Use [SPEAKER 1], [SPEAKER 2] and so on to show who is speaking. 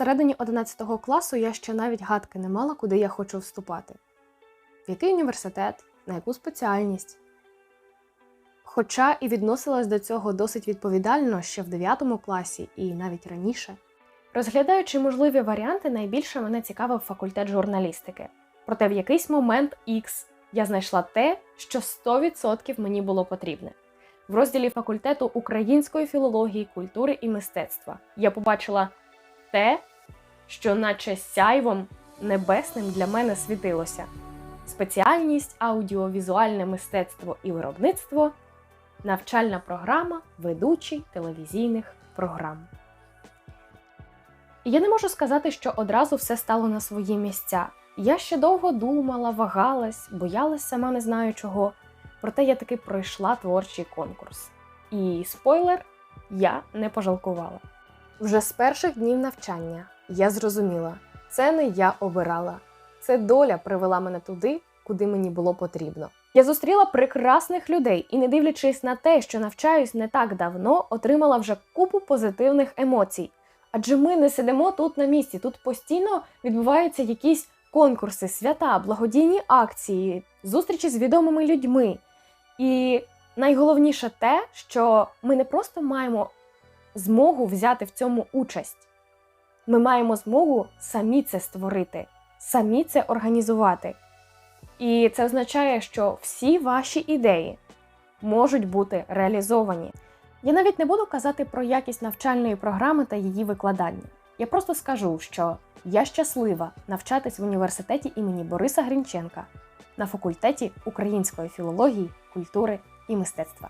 [SPEAKER 1] Всередині 11 класу я ще навіть гадки не мала, куди я хочу вступати. В який університет, на яку спеціальність. Хоча і відносилась до цього досить відповідально ще в 9 класі і навіть раніше. Розглядаючи можливі варіанти, найбільше мене цікавив факультет журналістики. Проте в якийсь момент X я знайшла те, що 100% мені було потрібне. В розділі факультету української філології, культури і мистецтва я побачила те, що наче сяйвом небесним для мене світилося. Спеціальність аудіовізуальне мистецтво і виробництво, навчальна програма ведучий телевізійних програм. Я не можу сказати, що одразу все стало на свої місця. Я ще довго думала, вагалась, боялась сама не знаю чого. Проте я таки пройшла творчий конкурс. І спойлер, я не пожалкувала. Вже з перших днів навчання я зрозуміла, це не я обирала, це доля привела мене туди, куди мені було потрібно. Я зустріла прекрасних людей і, не дивлячись на те, що навчаюсь не так давно, отримала вже купу позитивних емоцій. Адже ми не сидимо тут на місці, тут постійно відбуваються якісь конкурси, свята, благодійні акції, зустрічі з відомими людьми. І найголовніше те, що ми не просто маємо змогу взяти в цьому участь, ми маємо змогу самі це створити, самі це організувати. І це означає, що всі ваші ідеї можуть бути реалізовані. Я навіть не буду казати про якість навчальної програми та її викладання. Я просто скажу, що я щаслива навчатись в університеті імені Бориса Грінченка на факультеті української філології, культури і мистецтва.